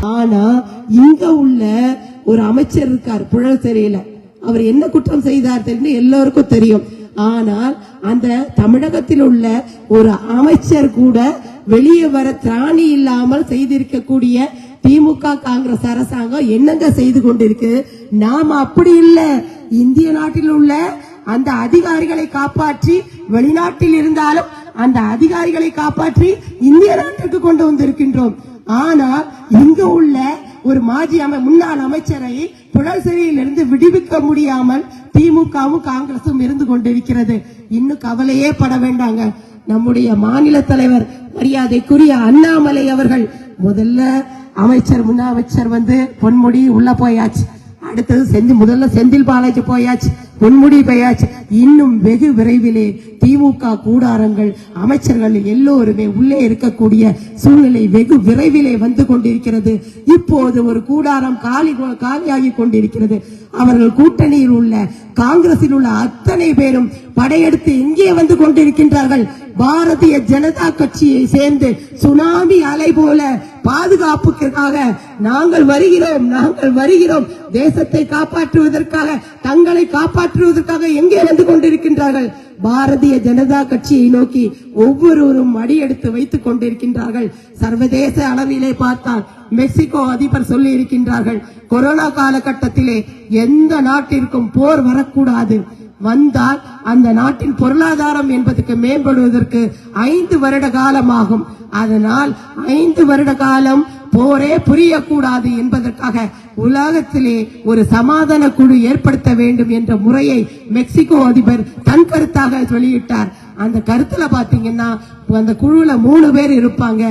ஆனா இங்க உள்ள ஒரு அமைச்சர் இருக்கார் புழல் சிறையில. அவர் என்ன குற்றம் செய்தார் தெரியும்? எல்லோருக்கும் தெரியும். ஆனால் அந்த தமிழகத்தில் உள்ள ஒரு அமைச்சர் கூட வெளியே வர திராணி இல்லாமல் செய்திருக்கக்கூடிய திமுக காங்கிரஸ் அரசாங்கம் என்னங்க செய்து கொண்டிருக்கு? நாம் அப்படி இல்லை. இந்திய நாட்டில் உள்ள அந்த அதிகாரிகளை காப்பாற்றி வெளிநாட்டில் இருந்தாலும் அந்த அதிகாரிகளை காப்பாற்றி இந்திய நாட்டிற்கு கொண்டு வந்திருக்கின்றோம். ஆனால் இங்கு உள்ள ஒரு மாஜி அமை முன்னாள் அமைச்சரை புழல் சிறையிலிருந்து விடுவிக்க முடியாமல் திமுகவும் காங்கிரசும் இருந்து கொண்டிருக்கிறது. இன்னும் கவலையே பட வேண்டாங்க. நம்முடைய மாநில தலைவர் மரியாதைக்குரிய அண்ணாமலை அவர்கள் முதல்ல அமைச்சர் முன்ன அமைச்சர் வந்து பொன்முடி உள்ள போயாச்சு. அடுத்தது செஞ்சு முதல்ல செந்தில் பாலாஜி போயாச்சு. பொன்முடி பயாச்சு இன்னும் வெகு விரைவிலே திமுக கூடாரங்கள் அமைச்சர்கள் எல்லோருமே உள்ளே இருக்கக்கூடிய சூழ்நிலை வெகு விரைவிலே வந்து கொண்டிருக்கிறது. இப்போது ஒரு கூடாரம் காலி காலியாகி கொண்டிருக்கிறது. அவர்கள் கூட்டணியில் உள்ள காங்கிரஸில் உள்ள அத்தனை பேரும் படையெடுத்து இங்கே வந்து கொண்டிருக்கின்றார்கள். பாரதிய ஜனதா கட்சியை சேர்ந்து சுனாமி அலை போல பாதுகாப்புக்காக நாங்கள் வருகிறோம் நாங்கள் வருகிறோம். தேசத்தை காப்பாற்றுவதற்காக தங்களை காப்பாற்றுவதற்காக எங்கே வந்து கொண்டிருக்கின்றார்கள்? பாரதிய ஜனதா கட்சியை நோக்கி ஒவ்வொருவரும் அடியெடுத்து வைத்துக் கொண்டிருக்கின்றார்கள். சர்வதேச அளவிலே பார்த்தால் மெக்சிகோ அதிபர் சொல்லி இருக்கின்றார்கள் கொரோனா காலகட்டத்திலே எந்த நாட்டிற்கும் போர் வரக்கூடாது. வந்தால் அந்த நாட்டின் பொருளாதாரம் என்பதற்கு மேம்படுவதற்கு ஐந்து வருட காலமாகும். அதனால் ஐந்து வருட காலம் போரே புரியக்கூடாது என்பதற்காக உலகத்திலே ஒரு சமாதான குழு ஏற்படுத்த வேண்டும் என்ற முறையை மெக்சிகோ அதிபர் தன் கருத்தாக வெளியிட்டார் அந்த கருத்துல பாத்தீங்கன்னா அந்த குழுல மூணு பேர் இருப்பாங்க.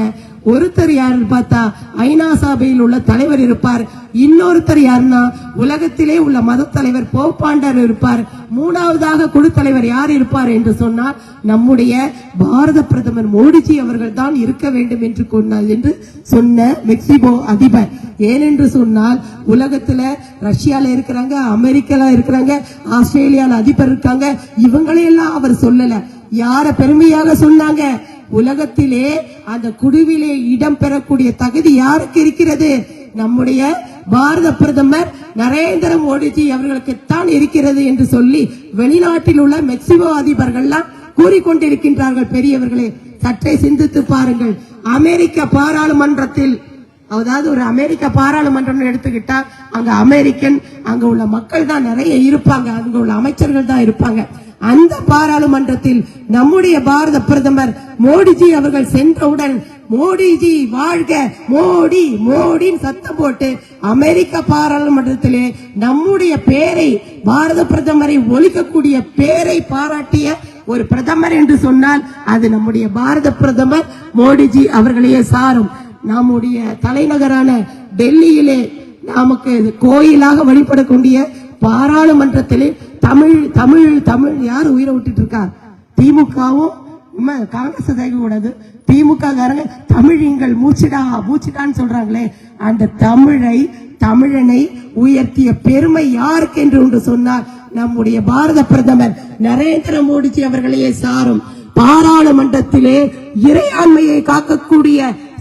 ஒருத்தர் யாருன்னு பார்த்தா ஐநா சபையில் உள்ள தலைவர் இருப்பார். இன்னொருத்தர் யாருன்னா உலகத்திலே உள்ள மத தலைவர் போப்பாண்டர் இருப்பார். மூணாவதாக குழு தலைவர் யார் இருப்பார் என்று சொன்னால் நம்முடைய பாரத பிரதமர் மோடிஜி அவர்கள் தான் இருக்க வேண்டும் என்று கொண்டார் என்று சொன்ன மெக்சிகோ அதிபர். ஏனென்று சொன்னால் உலகத்துல ரஷ்யால இருக்கிறாங்க அமெரிக்கால இருக்கிறாங்க ஆஸ்திரேலியால அதிபர் இருக்காங்க இவங்களையெல்லாம் அவர் சொல்லலை. யார பெருமையாக சொன்னாங்க? உலகத்திலே அந்த குழுவிலே இடம் பெறக்கூடிய தகுதி யாருக்கு இருக்கிறது? நம்முடைய பாரத பிரதமர் நரேந்திர மோடிஜி அவர்களுக்கு தான் இருக்கிறது என்று சொல்லி வெளிநாட்டில் உள்ள மெக்சிகோ அதிபர்கள்லாம் கூறிக்கொண்டிருக்கின்றார்கள். பெரியவர்களே சற்றே சிந்தித்து பாருங்கள். அமெரிக்க பாராளுமன்றத்தில் அதாவது ஒரு அமெரிக்க பாராளுமன்றம் எடுத்துக்கிட்டா அங்க அமெரிக்கன் அங்க உள்ள மக்கள் தான் நிறைய இருப்பாங்க. அங்க உள்ள அமைச்சர்கள் தான் இருப்பாங்க. அந்த பாராளுமன்றத்தில் நம்முடைய பாரத பிரதமர் மோடிஜி அவர்கள் சென்றவுடன் மோடிஜி வாழ்க மோடி மோடின்னு சத்தம் போட்டு அமெரிக்க பாராளுமன்றத்திலே நம்முடைய பேரை பாரத பிரதமரை ஒழிக்கக்கூடிய பேரை பாராட்டிய ஒரு பிரதமர் என்று சொன்னால் அது நம்முடைய பாரத பிரதமர் மோடிஜி அவர்களையே சாரும். நம்முடைய தலைநகரான டெல்லியிலே நமக்கு கோயிலாக வழிபடக்கூடிய பாராளுமன்றத்திலே தமிழ் தமிழ் தமிழ் யார் உயிரை விட்டுட்டு இருக்கா திமுகவும் காங்கிரஸ் கூடாது. திமுக காரங்க தமிழிங்கள் மூச்சிடா மூச்சிடான்னு சொல்றாங்களே. அந்த தமிழை தமிழனை உயர்த்திய பெருமை யாருக்கு என்று ஒன்று சொன்னால் நம்முடைய பாரத பிரதமர் நரேந்திர மோடிஜி அவர்களையே சாரும். பாராளுமன்றத்திலே இறையாண்மையை காக்கக்கூடிய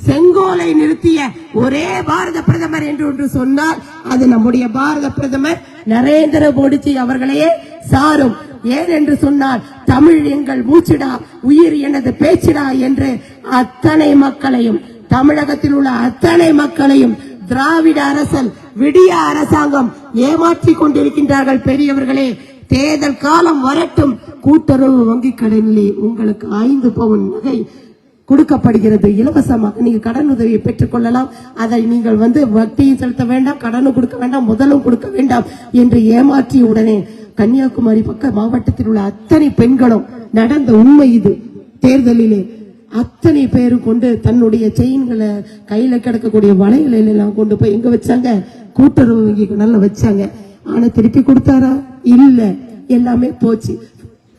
செங்கோலை நிறுத்திய ஒரே பாரத பிரதமர் என்று ஒன்று சொன்னால் அது நம்முடைய பாரத பிரதமர் நரேந்திர மோடிஜி அவர்களையே சாரும். ஏன் என்று சொன்னால் தமிழ் எங்கள் மூச்சிடா உயிர் எனது பேச்சிடா என்று அத்தனை மக்களையும் தமிழகத்தில் உள்ள அத்தனை மக்களையும் திராவிட அரசல் விடிய அரசாங்கம் ஏமாற்றி கொண்டிருக்கின்றார்கள் பெரியவர்களே. தேர்தல் காலம் வரட்டும். கூட்டுறவு வங்கி கடனிலே உங்களுக்கு ஐந்து பவுன் நகை கொடுக்கப்படுகிறது. இலவசமாக நீங்கள் கடன் உதவியை பெற்றுக்கொள்ளலாம். அதை நீங்கள் வந்து வட்டியும் செலுத்த வேண்டாம் கடனும் கொடுக்க வேண்டாம் முதலும் கொடுக்க வேண்டாம் என்று ஏமாற்றிய உடனே கன்னியாகுமரி பக்க மாவட்டத்தில் உள்ள அத்தனை பெண்களும் நடந்த உண்மை இது. தேர்தலிலே அத்தனை பேரும் கொண்டு தன்னுடைய செயின்களை கையில கிடக்கக்கூடிய வளையலை எல்லாம் கொண்டு போய் எங்க வச்சாங்க? கூட்டுறவு வங்கி நல்லா வச்சாங்க. ஆனா திருப்பி கொடுத்தாரா? இல்ல. எல்லாமே போச்சு.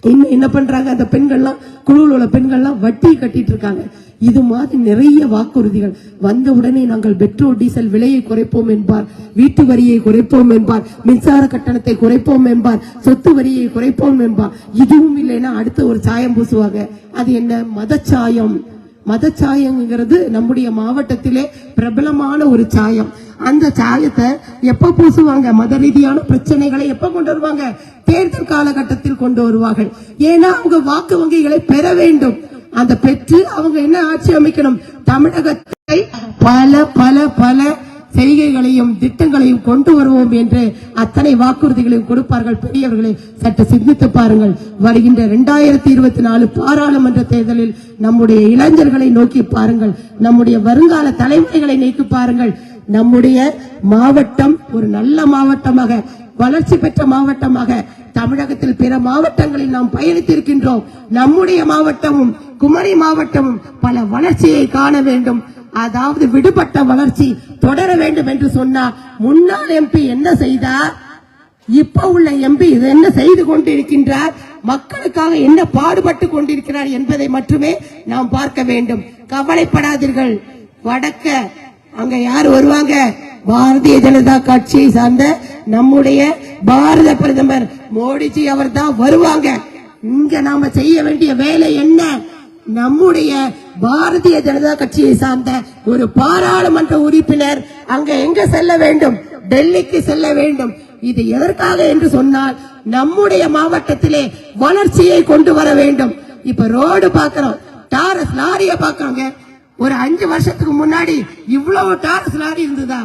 இன்னும் என்ன பண்றாங்க? அந்த பெண்கள்லாம் குழுவில் உள்ள பெண்கள்லாம் வட்டி கட்டிட்டு இருக்காங்க இது மாதிரி நிறைய வாக்குறுதிகள். வந்த உடனே நாங்கள் பெட்ரோல் டீசல் விலையை குறைப்போம் என்பார். வீட்டு வரியை குறைப்போம் என்பார். மின்சார கட்டணத்தை குறைப்போம் என்பார். சொத்து வரியை குறைப்போம் என்பார். இதுவும் இல்லைன்னா அடுத்து ஒரு சாயம் பூசுவாங்க. அது என்ன? மதச்சாயம். மதச்சாயங்கிறது நம்முடைய மாவட்டத்திலே பிரபலமான ஒரு சாயம். அந்த சாயத்தை எப்ப பூசுவாங்க? மத ரீதியான பிரச்சனைகளை எப்ப கொண்டு வருவாங்க? தேர்தல் காலகட்டத்தில் கொண்டு வருவார்கள். ஏன்னா அவங்க வாக்கு வங்கிகளை பெற வேண்டும். அந்த பெற்று அவங்க என்ன ஆட்சி அமைக்கணும்? தமிழகத்தை பல பல பல செய்கைகளையும் திட்டங்களையும் கொண்டு வருவோம் என்று அத்தனை வாக்குறுதிகளையும் கொடுப்பார்கள். பெரியவர்களை சற்று சிந்தித்து பாருங்கள். வருகின்ற இரண்டாயிரத்தி இருபத்தி நாலு பாராளுமன்ற தேர்தலில் நம்முடைய இளைஞர்களை நோக்கி பாருங்கள். நம்முடைய வருங்கால தலைமுறைகளை நோக்கி பாருங்கள். நம்முடைய மாவட்டம் ஒரு நல்ல மாவட்டமாக வளர்ச்சி பெற்ற மாவட்டமாக தமிழகத்தில் பிற மாவட்டங்களில் நாம் பயணித்திருக்கின்றோம். நம்முடைய மாவட்டமும் குமரி மாவட்டமும் பல வளர்ச்சியை காண வேண்டும். அதாவது விடுபட்ட வளர்ச்சி தொடர வேண்டும் என்று சொன்னார் முன்னாள் எம்பி என்ன செய்தார்? இப்ப உள்ள எம்பி இது என்ன செய்து கொண்டிருக்கின்றார்? மக்களுக்காக என்ன பாடுபட்டு கொண்டிருக்கிறார் என்பதை மட்டுமே நாம் பார்க்க வேண்டும். கவலைப்படாதீர்கள். வடக்க அங்க யார் வருவாங்க? பாரதிய ஜனதா கட்சியை சார்ந்த நம்முடைய பாரத பிரதமர் மோடிஜி அவர் தான் வருவாங்க. இங்க நாம செய்ய வேண்டிய வேலை என்ன? நம்முடைய பாரதிய ஜனதா கட்சியை சார்ந்த ஒரு பாராளுமன்ற உறுப்பினர் அங்க எங்க செல்ல வேண்டும்? டெல்லிக்கு செல்ல வேண்டும். இது எதற்காக என்று சொன்னால் நம்முடைய மாவட்டத்திலே வளர்ச்சியை கொண்டு வர வேண்டும். இப்ப ரோடு பாக்குறோம். டாரஸ் லாரிய பாக்குறோங்க. ஒரு அஞ்சு வருஷத்துக்கு முன்னாடி இவ்வளவு டாரஸ் லாரி இருந்ததா?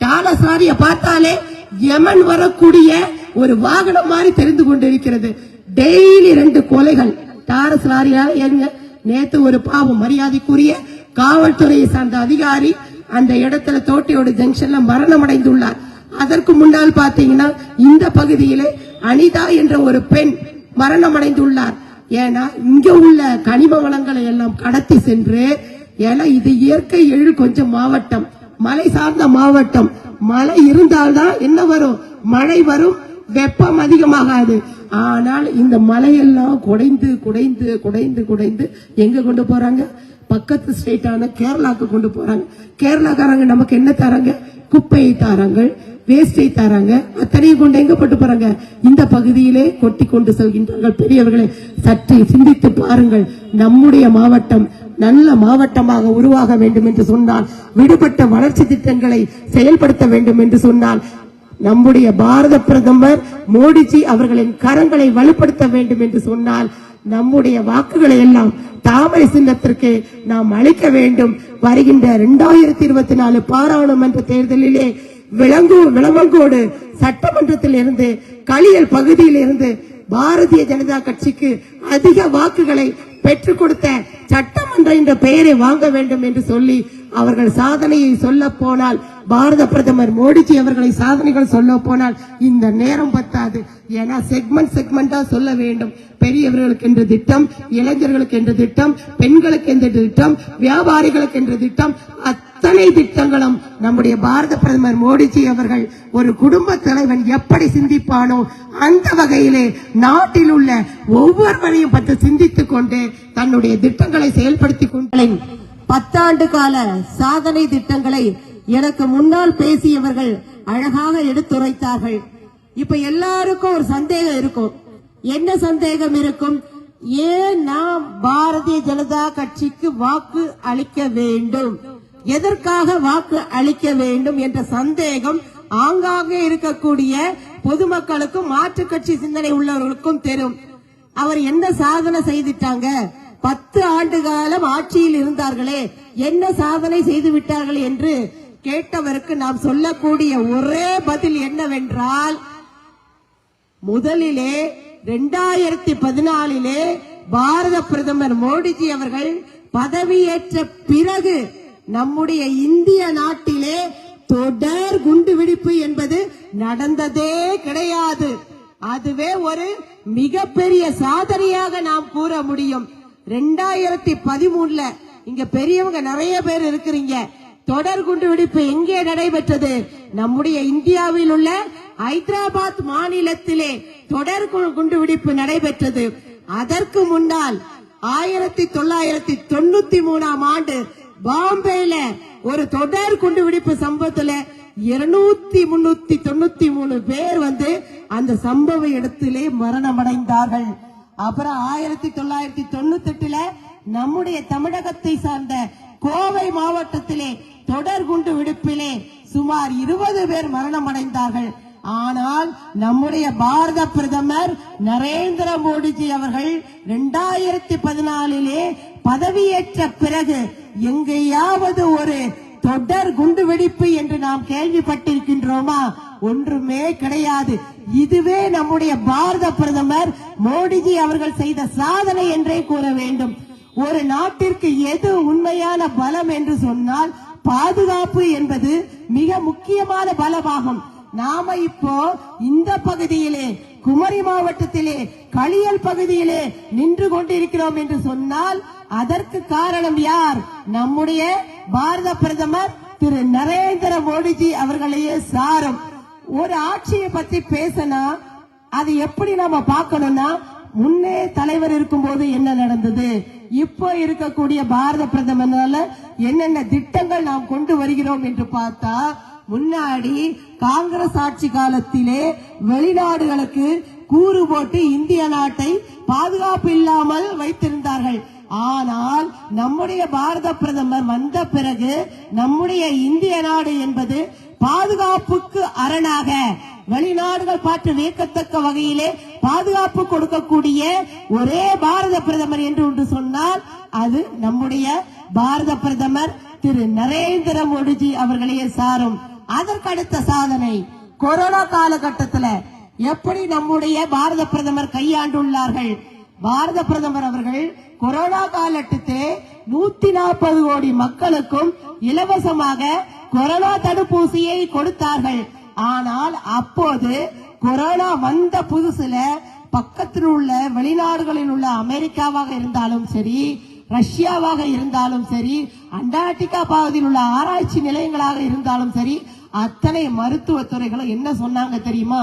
டாரஸ் லாரிய பார்த்தாலே யமன் வரக்கூடிய ஒரு வாகனம் மாதிரி தெரிந்து கொண்டிருக்கிறது டெய்லி ரெண்டு கொலைகள். டாரஸ் லாரியா எங்க நேத்து ஒரு பாவம் மரியாதைக்குரிய காவல்துறையை சார்ந்த அதிகாரி அந்த இடத்துல தோட்டையோட ஜங்ஷன்ல மரணம் அடைந்துள்ளார் அதற்கு முன்னால் பாத்தீங்கன்னா இந்த பகுதியிலே அனிதா என்ற ஒரு பெண் மரணம் அடைந்துள்ளார் ஏன்னா இங்க உள்ள கனிம வளங்களை எல்லாம் கடத்தி சென்று ஏன்னா இது இயற்கை எழு கொஞ்சம் மாவட்டம் மலை சார்ந்த மாவட்டம். மழை இருந்தால்தான் என்ன வரும்? மழை வரும் வெப்பம் அதிகமாகாது. ஆனால் இந்த மலையெல்லாம் குடைந்து குடைந்து குடைந்து குடைந்து எங்க கொண்டு போறாங்க? பக்கத்து ஸ்டேட்டான கேரளாக்கு கொண்டு போறாங்க. கேரளாக்காரங்க நமக்கு என்ன தராங்க? குப்பையை தாராங்க வேஸ்டை தராங்க அத்தனையும் கொண்டு எங்க போட்டு போறாங்க? இந்த பகுதியிலே கொட்டி கொண்டு செல்கின்றார்கள் பெரியவர்களை. சற்று சிந்தித்து பாருங்கள். நம்முடைய மாவட்டம் நல்ல மாவட்டமாக உருவாக வேண்டும் என்று சொன்னால் விடுபட்ட வளர்ச்சி திட்டங்களை செயல்படுத்த வேண்டும் என்று சொன்னால் நம்முடைய பாரத பிரதமர் மோடிஜி அவர்களின் கரங்களை வலுப்படுத்த வேண்டும் என்று சொன்னால் நம்முடைய வாக்குகளை எல்லாம் தாமரை சின்னத்திற்கு நாம் அளிக்க வேண்டும். வருகின்ற இரண்டாயிரத்தி இருபத்தி நாலு பாராளுமன்ற தேர்தலிலே விளங்கு விளமங்கோடு சட்டமன்றத்தில் இருந்து களியல் பகுதியில் இருந்து பாரதிய ஜனதா கட்சிக்கு அதிக வாக்குகளை பெற்றுக் கொடுத்த சட்டமன்ற என்ற பெயரை வாங்க வேண்டும் என்று சொல்லி அவர்கள் சாதனையை சொல்ல போனால் பாரத பிரதமர் மோடிஜி அவர்களை சாதனைகள் சொல்ல போனால் இந்த நேரம் பத்தாது. ஏன்னா செக்மெண்ட் செக்மெண்டா சொல்ல வேண்டும். பெரியவர்களுக்கு என்ற திட்டம் இளைஞர்களுக்கு என்ற திட்டம் பெண்களுக்கு என்ற திட்டம் வியாபாரிகளுக்கு என்ற திட்டம் அத்தனை திட்டங்களும் நம்முடைய பாரத பிரதமர் மோடிஜி அவர்கள் ஒரு குடும்ப தலைவன் எப்படி சிந்திப்பானோ அந்த வகையிலே நாட்டில் உள்ள ஒவ்வொருவரையும் பற்றி சிந்தித்துக் கொண்டு தன்னுடைய திட்டங்களை செயல்படுத்திக் கொண்டு பத்தாண்டு கால சாதனை திட்டங்களை எனக்கு முன்னால் பேசியவர்கள் அழகாக எடுத்துரைத்தார்கள். இப்ப எல்லாருக்கும் ஒரு சந்தேகம் இருக்கும். என்ன சந்தேகம் இருக்கும்? ஏன் நாம் பாரதிய ஜனதா கட்சிக்கு வாக்கு அளிக்க வேண்டும்? எதற்காக வாக்கு அளிக்க வேண்டும் என்ற சந்தேகம் ஆங்காங்கே இருக்கக்கூடிய பொதுமக்களுக்கும் மாற்று கட்சி சிந்தனை உள்ளவர்களுக்கும் தெரியும் அவர் என்ன சாதனை செய்துட்டாங்க? பத்து ஆண்டு காலம் ஆட்சியில் இருந்தார்களே. என்ன சாதனை செய்து விட்டார்கள் என்று கேட்டவருக்கு நாம் சொல்லக்கூடிய ஒரே பதில் என்னவென்றால் முதலிலே இரண்டாயிரத்தி பதினாலிலே பாரத பிரதமர் மோடிஜி அவர்கள் பதவியேற்ற பிறகு நம்முடைய இந்திய நாட்டிலே தொடர் குண்டுவெடிப்பு என்பது நடந்ததே கிடையாது. அதுவே ஒரு மிகப்பெரிய சாதனையாக நாம் கூற முடியும். ரெண்டாயிரத்தி பதிமூணுல இங்க பெரியவங்க நிறைய பேர் இருக்கிறீங்க. தொடர் குண்டுவெடிப்பு எங்கே நடைபெற்றது? நம்முடைய இந்தியாவில் உள்ள ஹைதராபாத் மாநிலத்திலே தொடர் கு- குண்டுவெடிப்பு நடைபெற்றது. அதற்கு முன்னால் ஆயிரத்தி தொள்ளாயிரத்தி தொண்ணூத்தி மூணாம் ஆண்டு பாம்பேல ஒரு தொடர் குண்டுவெடிப்பு சம்பவத்துல இருநூத்தி முன்னூத்தி தொண்ணூத்தி மூணு பேர் வந்து அந்த சம்பவ இடத்திலே மரணமடைந்தார்கள். அப்புறம் ஆயிரத்தி தொள்ளாயிரத்தி தொண்ணூத்தி எட்டுல நம்முடைய தமிழகத்தை சார்ந்த கோவை மாவட்டத்திலே தொடர் குண்டு வெடிப்பிலே சுமார் இருபது பேர் மரணம் அடைந்தார்கள் ஆனால் நம்முடைய பாரத பிரதமர் நரேந்திர மோடிஜி அவர்கள் இரண்டாயிரத்தி பதினாலிலே பதவியேற்ற பிறகு எங்கேயாவது ஒரு தொடர் குண்டு வெடிப்பு என்று நாம் கேள்விப்பட்டிருக்கின்றோமா? ஒன்றுமே கிடையாது. இதுவே நம்முடைய பாரத பிரதமர் மோடிஜி அவர்கள் செய்த சாதனை என்றே கூற வேண்டும். ஒரு நாட்டிற்கு எது உண்மையான பலம் என்று சொன்னால் பாதுகாப்பு என்பது மிக முக்கியமான பலமாகும். நாம இப்போ இந்த பகுதியிலே குமரி மாவட்டத்திலே களியல் பகுதியிலே நின்று கொண்டிருக்கிறோம் என்று சொன்னால் அதற்கு காரணம் யார்? நம்முடைய பாரத பிரதமர் திரு நரேந்திர மோடிஜி அவர்களையே சாரும். ஒரு ஆட்சியை பத்தி பேசினா அது எப்படி நாம பார்க்கணும்னா முன்னே தலைவர் இருக்கும் போது என்ன நடந்தது? இப்போ இருக்கக்கூடிய பாரத பிரதமரால என்னென்ன திட்டங்கள் நாம் கொண்டு வருகிறோம் என்று பார்த்தா முன்னாடி காங்கிரஸ் ஆட்சி காலத்திலே வெளிநாடுகளுக்கு கூறு போட்டு இந்திய நாட்டை பாதுகாப்பு இல்லாமல் வைத்திருந்தார்கள். ஆனால் நம்முடைய பாரத பிரதமர் வந்த பிறகு நம்முடைய இந்திய நாடு என்பது பாதுகாப்புக்கு அரணாக வெளிநாடுகள் பார்த்து வியக்கத்தக்க வகையிலே பாதுகாப்பு கொடுக்கக்கூடிய ஒரே பாரத பிரதமர் என்று ஒன்று சொன்னால் அது நம்முடைய பாரத பிரதமர் திரு நரேந்திர மோடிஜி அவர்களையே சாரும். அதற்கு அடுத்த சாதனை கொரோனா காலகட்டத்துல எப்படி நம்முடைய பாரத பிரதமர் கையாண்டுள்ளார்கள்? பாரத பிரதமர் அவர்கள் கொரோனா காலகட்டத்திலே நூத்தி நாற்பது கோடி மக்களுக்கும் இலவசமாக கொரோனா தடுப்பூசியை கொடுத்தார்கள். ஆனால் அப்போது கொரோனா வந்த புதுசுல பக்கத்தில் உள்ள வெளிநாடுகளில் உள்ள அமெரிக்காவாக இருந்தாலும் சரி ரஷ்யாவாக இருந்தாலும் சரி அண்டார்டிகா பகுதியில் உள்ள ஆராய்ச்சி நிலையங்களாக இருந்தாலும் சரி அத்தனை மருத்துவ துறைகளும் என்ன சொன்னாங்க தெரியுமா?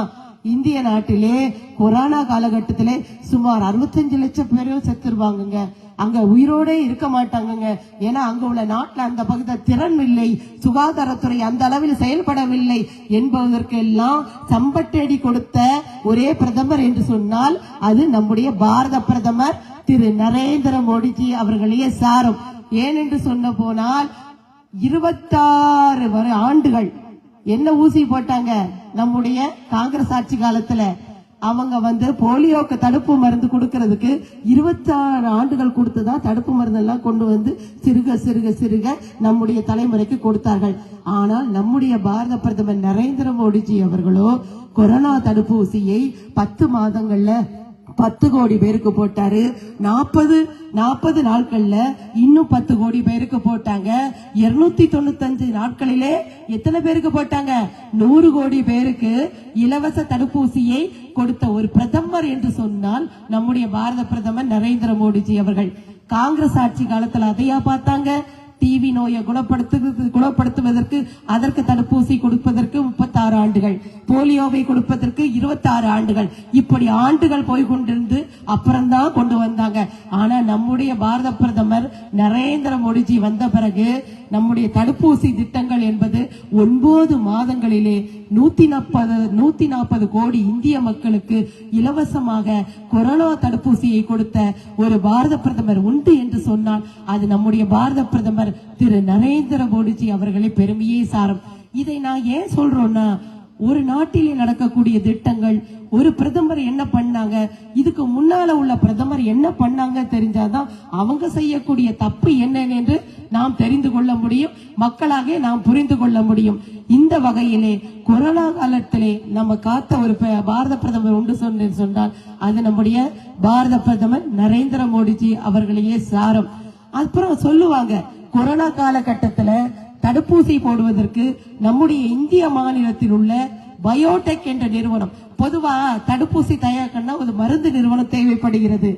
இந்திய நாட்டிலே கொரோனா காலகட்டத்திலே சுமார் 65 லட்சம் பேரும் செத்துருவாங்கங்க. அங்க உயிரோட இருக்க மாட்டாங்கங்க. ஏன்னா அங்க உள்ள நாட்டுல அந்த பகுதி திறன் இல்லை சுகாதாரத்துறை அந்த அளவில் செயல்படவில்லை என்பதற்கெல்லாம் சம்பட்டடி கொடுத்த ஒரே பிரதமர் என்று சொன்னால் அது நம்முடைய பாரத பிரதமர் திரு நரேந்திர மோடிஜி அவர்களையே சாரும். ஏனென்று சொன்ன போனால் இருபத்தாறு வரை ஆண்டுகள் என்ன ஊசி போட்டாங்க? நம்முடைய காங்கிரஸ் ஆட்சி காலத்துல அவங்க வந்து போலியோக்கு தடுப்பு மருந்து கொடுக்கறதுக்கு இருபத்தாறு ஆண்டுகள் கொடுத்துதான் தடுப்பு மருந்து எல்லாம் கொண்டு வந்து சிறுக சிறுக சிறுக நம்முடைய தலைமுறைக்கு கொடுத்தார்கள். ஆனால் நம்முடைய பாரத பிரதமர் நரேந்திர மோடிஜி அவர்களோ கொரோனா தடுப்பூசியை பத்து மாதங்கள்ல பத்து கோடி பேருக்கு போட்டாரு. நாற்பது நாற்பது நாட்கள்ல இன்னும் பத்து கோடி பேருக்கு போட்டாங்க. இருநூத்தி தொண்ணூத்தஞ்சு நாட்களிலே எத்தனை பேருக்கு போட்டாங்க? நூறு கோடி பேருக்கு இலவச தடுப்பூசியை கொடுத்த ஒரு பிரதமர் என்று சொன்னால் நம்முடைய பாரத பிரதமர் நரேந்திர மோடிஜி அவர்கள். காங்கிரஸ் ஆட்சி காலத்துல அதையா பார்த்தாங்க? டிவி நோயை குணப்படுத்து குணப்படுத்துவதற்கு அதற்கு தடுப்பூசி கொடுப்பதற்கு முப்பத்தாறு ஆண்டுகள். போலியோவை கொடுப்பதற்கு இருபத்தாறு ஆண்டுகள். இப்படி ஆண்டுகள் போய் கொண்டிருந்து அப்புறம்தான் கொண்டு வந்தாங்க. ஆனா நம்முடைய பாரத பிரதமர் நரேந்திர மோடிஜி வந்த பிறகு நம்முடைய தடுப்பூசி திட்டங்கள் என்பது ஒன்பது மாதங்களிலே நூத்தி நாற்பது நூத்தி நாற்பது கோடி இந்திய மக்களுக்கு இலவசமாக கொரோனா தடுப்பூசியை கொடுத்த ஒரு பாரத பிரதமர் உண்டு என்று சொன்னால் அது நம்முடைய பாரத பிரதமர் திரு நரேந்திர மோடிஜி அவர்களை பெருமையே சாரும். இதை நான் ஏன் சொல்றோம்னா ஒரு நாட்டிலே நடக்கக்கூடிய திட்டங்கள் ஒரு பிரதமர் என்ன பண்ணாங்க இதுக்கு முன்னால உள்ள பிரதமர் என்ன பண்ணாங்க தெரிஞ்சாதான் அவங்க செய்யக்கூடிய தப்பு என்னன்னு என்று நாம் தெரிந்து கொள்ள முடியும் மக்களாக நாம் புரிந்து கொள்ள முடியும். இந்த வகையிலே கொரோனா காலத்திலே நம்ம காத்த ஒரு பாரத பிரதமர் உண்டு சொன்னேன் சொன்னால் அது நம்முடைய பாரத பிரதமர் நரேந்திர மோடிஜி அவர்களையே சாரம். அப்புறம் சொல்லுவாங்க கொரோனா காலகட்டத்துல தடுப்பூசி போடுவதற்கு நம்முடைய இந்திய மாநிலத்தில் உள்ள பயோடெக் என்ற நிறுவனம் பொதுவா தடுப்பூசி தயாரிக்கணும்னா ஒரு மருந்து நிறுவனம் தேவைப்படுகிறது.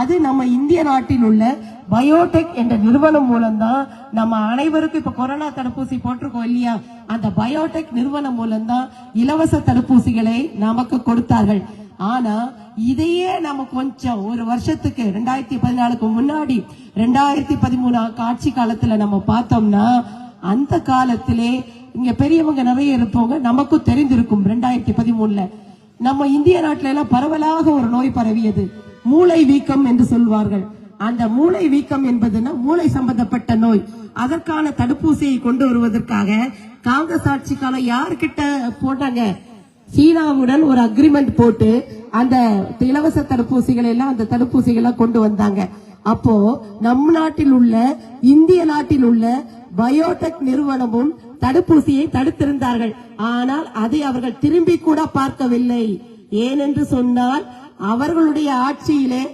அது நம்ம இந்திய நாட்டில் உள்ள பயோடெக் என்ற நிறுவனம் மூலம்தான் நம்ம அனைவருக்கும் இப்ப கொரோனா தடுப்பூசி போட்டிருக்கோம் இல்லையா? அந்த பயோடெக் நிறுவனம் மூலம்தான் இலவச தடுப்பூசிகளை நமக்கு கொடுத்தார்கள். ஆனா இதையே நம்ம கொஞ்சம் ஒரு வருஷத்துக்கு ரெண்டாயிரத்தி பதினாலுக்கு முன்னாடி ரெண்டாயிரத்தி பதிமூணு ஆட்சி காலத்துல நம்ம பார்த்தோம்னா அந்த காலத்திலே இங்க பெரியவங்க நிறைய இருப்பவங்க நமக்கும் தெரிந்திருக்கும் ரெண்டாயிரத்தி பதிமூணுல. நம்ம இந்திய நாட்டில எல்லாம் பரவலாக ஒரு நோய் பரவியது. மூளை வீக்கம் என்று சொல்வார்கள். அந்த மூளை வீக்கம் என்பதுன்னா மூளை சம்பந்தப்பட்ட நோய். அதற்கான தடுப்பூசியை கொண்டு வருவதற்காக காங்கிரஸ் ஆட்சி காலம் யாருக்கிட்ட போட்டாங்க? சீனாவுடன் ஒரு அக்ரிமெண்ட் போட்டு அந்த இலவச தடுப்பூசிகளை எல்லாம் அந்த தடுப்பூசிகளை கொண்டு வந்தாங்க. அப்போ நம் நாட்டில் உள்ள இந்திய நாட்டில் உள்ள பயோடெக் நிறுவனமும் தடுப்பூசியை தடுத்திருந்தார்கள். ஆனால் அதை அவர்கள் திரும்பி கூட பார்க்கவில்லை. ஏனென்று சொன்னால் அவர்களுடைய ஆட்சியிலே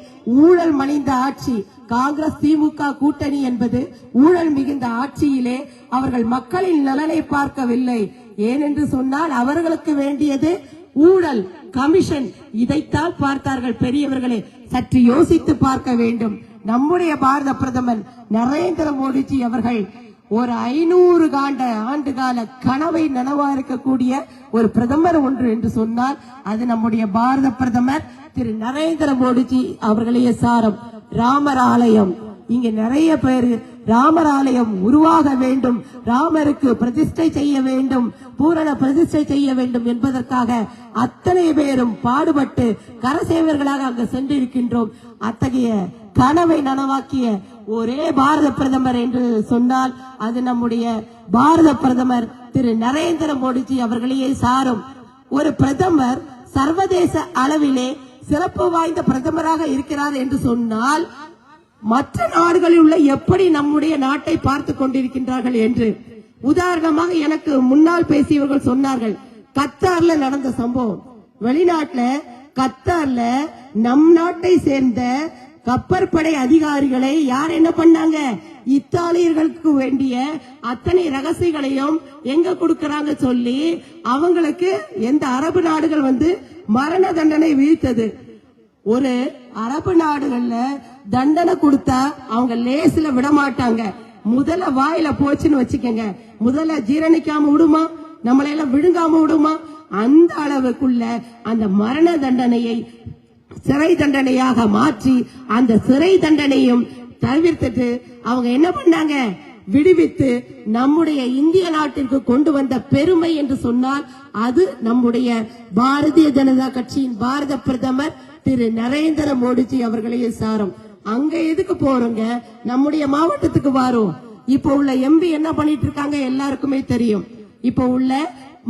ஊழல் மணிந்த ஆட்சி காங்கிரஸ் திமுக கூட்டணி என்பது ஊழல் மிகுந்த ஆட்சியிலே அவர்கள் மக்களின் நலனை பார்க்கவில்லை. ஏனென்று சொன்னால் அவர்களுக்கு வேண்டியது ஊழல் கமிஷன். இதைத்தான் பார்த்தார்கள் பெரியவர்களே. சற்று யோசித்து பார்க்க வேண்டும். நம்முடைய பாரத பிரதமர் நரேந்திர மோடிஜி அவர்கள் ஒரு ஐநூறு காண்ட ஆண்டு கால கனவை நனவா இருக்கக்கூடிய ஒரு பிரதமர் ஒன்று என்று சொன்னால் அது நம்முடைய பாரத பிரதமர் திரு நரேந்திர மோடிஜி அவர்களையே சாரம். ராமர் ஆலயம். இங்க நிறைய பேர் ராமர் ஆலயம் உருவாக வேண்டும் ராமருக்கு பிரதிஷ்டை செய்ய வேண்டும் பூரண பிரதிஷ்டை செய்ய வேண்டும் என்பதற்காக அத்தனை பேரும் பாடுபட்டு கரசேவர்களாக அங்கு சென்றிருக்கின்றோம். அத்தகைய கனவை நனவாக்கிய ஒரே பாரத பிரதமர் என்று சொன்னால் அது நம்முடைய பாரத பிரதமர் திரு நரேந்திர மோடிஜி அவர்களையே சாரும். ஒரு பிரதமர் சர்வதேச அளவிலே சிறப்பு வாய்ந்த பிரதமராக இருக்கிறார் என்று சொன்னால் மற்ற நாடுகளில் உள்ள எப்படி நம்முடைய நாட்டை பார்த்து கொண்டிருக்கின்றார்கள் என்று உதாரணமாக எனக்கு முன்னால் பேசியவர்கள் சொன்னார்கள். கத்தார்ல நடந்த சம்பவம். வெளிநாட்டுல கத்தார்ல நம் நாட்டை சேர்ந்த கப்பற்படை அதிகாரிகளை யார் என்ன பண்ணாங்க? இத்தாலியர்களுக்கு வேண்டிய அத்தனை ரகசியங்களையும் எங்க கொடுக்கறாங்க சொல்லி அவங்களுக்கு எந்த அரபு நாடுகள் வந்து மரண தண்டனை வீழ்த்தது ஒரு அரபு நாடுகள்ல தண்டனை கொடுத்தா அவங்க லேசில விட மாட்டாங்க முதல்ல வாயில போச்சுன்னு வச்சுக்கோங்க. முதல்ல ஜீரணிக்காம விடுமா? நம்மளை எல்லாம் விழுங்காம விடுமா? அந்த அளவுக்குள்ள அந்த மரண தண்டனையை சிறை தண்டனையாக மாற்றி அந்த சிறை தண்டனையும் தவிர்த்துட்டு அவங்க என்ன பண்ணாங்க? விடுவித்து நம்முடைய இந்திய நாட்டிற்கு கொண்டு வந்த பெருமை என்று சொன்னால் அது நம்முடைய பாரதிய ஜனதா கட்சியின் பாரத பிரதமர் திரு நரேந்திர மோடிஜி அவர்களையே சாரும். அங்க எதுக்கு போறோங்க? நம்முடைய மாவட்டத்துக்கு வாரோம். இப்போ உள்ள எம்பி என்ன பண்ணிட்டு இருக்காங்க எல்லாருக்குமே தெரியும். இப்போ உள்ள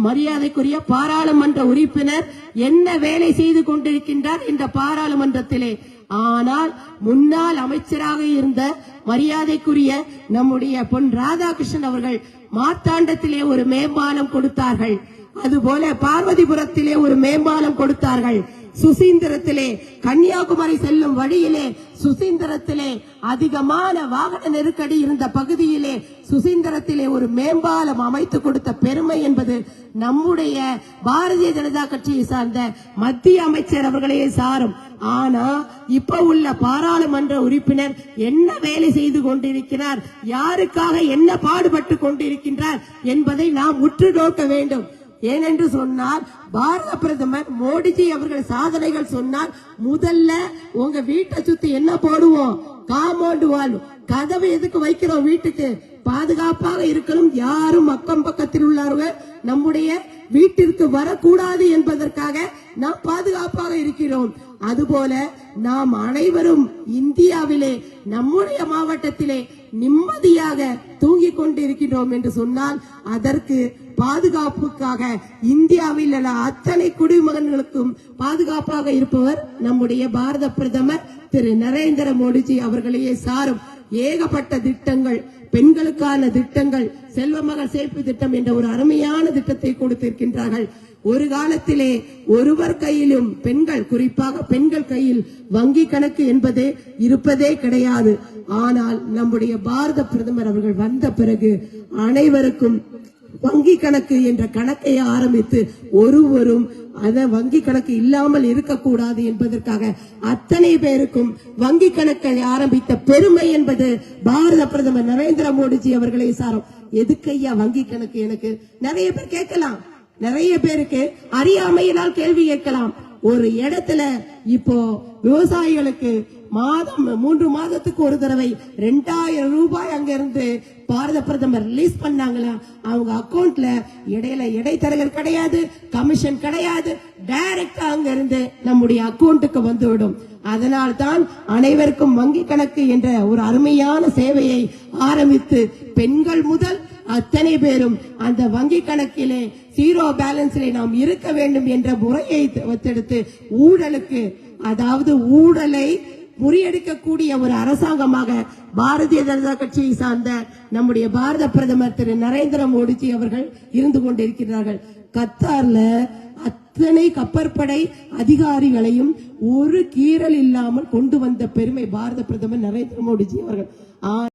மரியாதைக்குரிய பாராளுமன்ற உறுப்பினர் என்ன வேலை செய்து கொண்டிருக்கின்றார் இந்த பாராளுமன்றத்திலே. ஆனால் முன்னாள் அமைச்சராக இருந்த மரியாதைக்குரிய நம்முடைய பொன் ராதாகிருஷ்ணன் அவர்கள் மாத்தாண்டத்திலே ஒரு மேம்பாலம் கொடுத்தார்கள். அதுபோல பார்வதிபுரத்திலே ஒரு மேம்பாலம் கொடுத்தார்கள். சுசீந்திரத்திலே கன்னியாகுமரி செல்லும் வழியிலே சுசீந்திரத்திலே அதிகமான வாகன நெருக்கடி இருந்த பகுதியிலே சுசீந்திரத்திலே ஒரு மேம்பாலம் அமைத்து கொடுத்த பெருமை என்பது நம்முடைய பாரதிய ஜனதா கட்சியை சார்ந்த மத்திய அமைச்சர் அவர்களே சாரும். ஆனா இப்ப உள்ள பாராளுமன்ற உறுப்பினர் என்ன வேலை செய்து கொண்டிருக்கிறார் யாருக்காக என்ன பாடுபட்டு கொண்டிருக்கின்றார் என்பதை நாம் உற்று நோக்க வேண்டும். ஏனென்று சொன்னால் பாரத பிரதமர் மோடிஜி அவர்கள் சாதனைகள் சொன்னால் முதல்ல உங்க வீட்டை சுத்தி என்ன போடுவோம்? Compound wall. கதவை எதுக்கு வைக்கிறோம் வீட்டுக்கு? பாதுகாப்பாக இருக்கணும். யாரும் அக்கம் பக்கத்தில் உள்ளவர்கள் நம்முடைய வீட்டிற்கு வரக்கூடாது என்பதற்காக நாம் பாதுகாப்பாக இருக்கிறோம். அதுபோல நாம் அனைவரும் இந்தியாவிலே நம்முடைய மாவட்டத்திலே நிம்மதியாக தூங்கிக் கொண்டிருக்கின்றோம் என்று சொன்னால் அதற்கு பாதுகாப்புக்காக இந்தியாவில் உள்ள அத்தனை குடிமகன்களுக்கும் பாதுகாப்பாக இருப்பவர் நம்முடைய பாரத பிரதமர் திரு நரேந்திர மோடிஜி அவர்களையே சாரும். ஏகப்பட்ட திட்டங்கள் பெண்களுக்கான திட்டங்கள் செல்வமகள் சேர்ப்பு திட்டம் என்ற ஒரு அருமையான திட்டத்தை கொடுத்திருக்கின்றார்கள். ஒரு காலத்திலே ஒருவர் கையிலும் பெண்கள் குறிப்பாக பெண்கள் கையில் வங்கி கணக்கு என்பதே இருப்பதே கிடையாது. ஆனால் நம்முடைய பாரத பிரதமர் அவர்கள் வந்த பிறகு அனைவருக்கும் வங்கி கணக்கு என்ற கணக்கை ஆரம்பித்து ஒருவரும் அத வங்கி கணக்கு இல்லாமல் இருக்கக்கூடாது என்பதற்காக அத்தனை பேருக்கும் வங்கி கணக்கை ஆரம்பித்த பெருமை என்பது பாரத பிரதமர் நரேந்திர மோடிஜி அவர்களை சாரும். எதுக்கையா வங்கி கணக்கு எனக்கு? நிறைய பேர் கேட்கலாம். நிறைய பேருக்கு அறியாமையினால் கேள்வி கேட்கலாம். ஒரு இடத்துல இப்போ விவசாயிகளுக்கு மாதம் மூன்று மாதத்துக்கு ஒரு தடவை ரெண்டாயிரம் ரூபாய் அங்க இருந்து பாரத பிரதமர் ரிலீஸ் பண்ணாங்களா? அவங்க அக்கௌண்ட்ல இடையில இடைத்தரகர் கிடையாது கமிஷன் கிடையாது டைரக்டா அங்க இருந்து நம்முடைய அக்கௌண்ட்டுக்கு வந்துவிடும். அதனால் தான் அனைவருக்கும் வங்கி கணக்கு என்ற ஒரு அருமையான சேவையை ஆரம்பித்து பெண்கள் முதல் அத்தனை பேரும் அந்த வங்கி கணக்கிலே ஜீரோ பேலன்ஸிலே நாம் இருக்க வேண்டும் என்ற முறையை வத்தெடுத்து ஊழலுக்கு அதாவது ஊழலை முறியடிக்கக்கூடிய ஒரு அரசாங்கமாக பாரதிய ஜனதா கட்சியை சார்ந்த நம்முடைய பாரத பிரதமர் திரு நரேந்திர மோடிஜி அவர்கள் இருந்து கொண்டிருக்கிறார்கள். கத்தார்ல அத்தனை கப்பற்படை அதிகாரிகளையும் ஒரு கீறல் இல்லாமல் கொண்டு வந்த பெருமை பாரத பிரதமர் நரேந்திர மோடிஜி அவர்கள். ஆ-